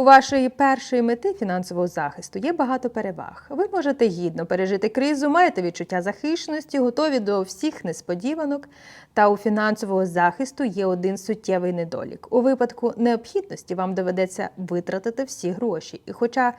У вашої першої мети фінансового захисту є багато переваг. Ви можете гідно пережити кризу, маєте відчуття захищеності, готові до всіх несподіванок. Та у фінансового захисту є один суттєвий недолік. У випадку необхідності вам доведеться витратити всі гроші. І хоча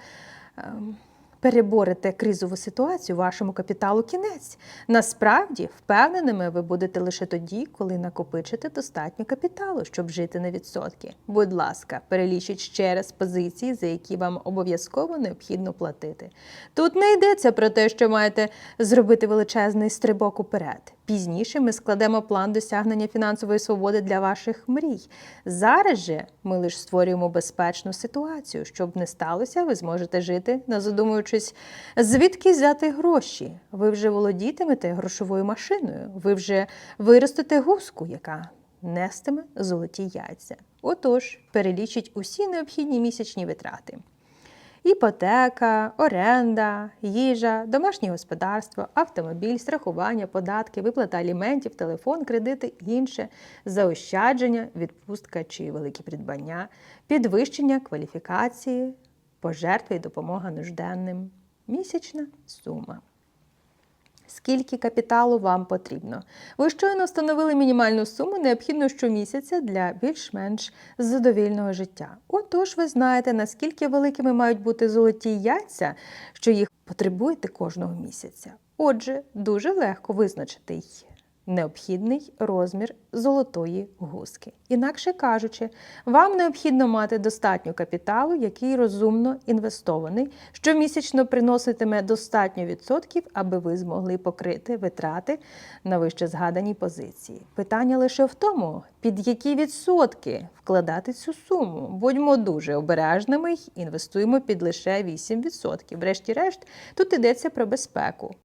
ем, переборете кризову ситуацію, вашому капіталу кінець. Насправді, впевненими ви будете лише тоді, коли накопичите достатньо капіталу, щоб жити на відсотки. Будь ласка, перелічіть ще раз позиції, за які вам обов'язково необхідно платити. Тут не йдеться про те, що маєте зробити величезний стрибок уперед. Пізніше ми складемо план досягнення фінансової свободи для ваших мрій. Зараз же ми лише створюємо безпечну ситуацію. Щоб не сталося, ви зможете жити, не задумуючись, звідки взяти гроші. Ви вже володітимете грошовою машиною, ви вже виростете гуску, яка нестиме золоті яйця. Отож, перелічіть усі необхідні місячні витрати. Іпотека, оренда, їжа, домашнє господарство, автомобіль, страхування, податки, виплата аліментів, телефон, кредити, інше, заощадження, відпустка чи великі придбання, підвищення кваліфікації, пожертви і допомога нужденним. Місячна сума. Скільки капіталу вам потрібно? Ви щойно встановили мінімальну суму, необхідну щомісяця для більш-менш задовільного життя. Отож, ви знаєте, наскільки великими мають бути золоті яйця, що їх потребуєте кожного місяця. Отже, дуже легко визначити й необхідний розмір золотої гуски. Інакше кажучи, вам необхідно мати достатньо капіталу, який розумно інвестований, щомісячно приноситиме достатньо відсотків, аби ви змогли покрити витрати на вище згадані позиції. Питання лише в тому, під які відсотки вкладати цю суму. Будьмо дуже обережними й інвестуємо під лише 8%. Врешті-решт, тут йдеться про безпеку.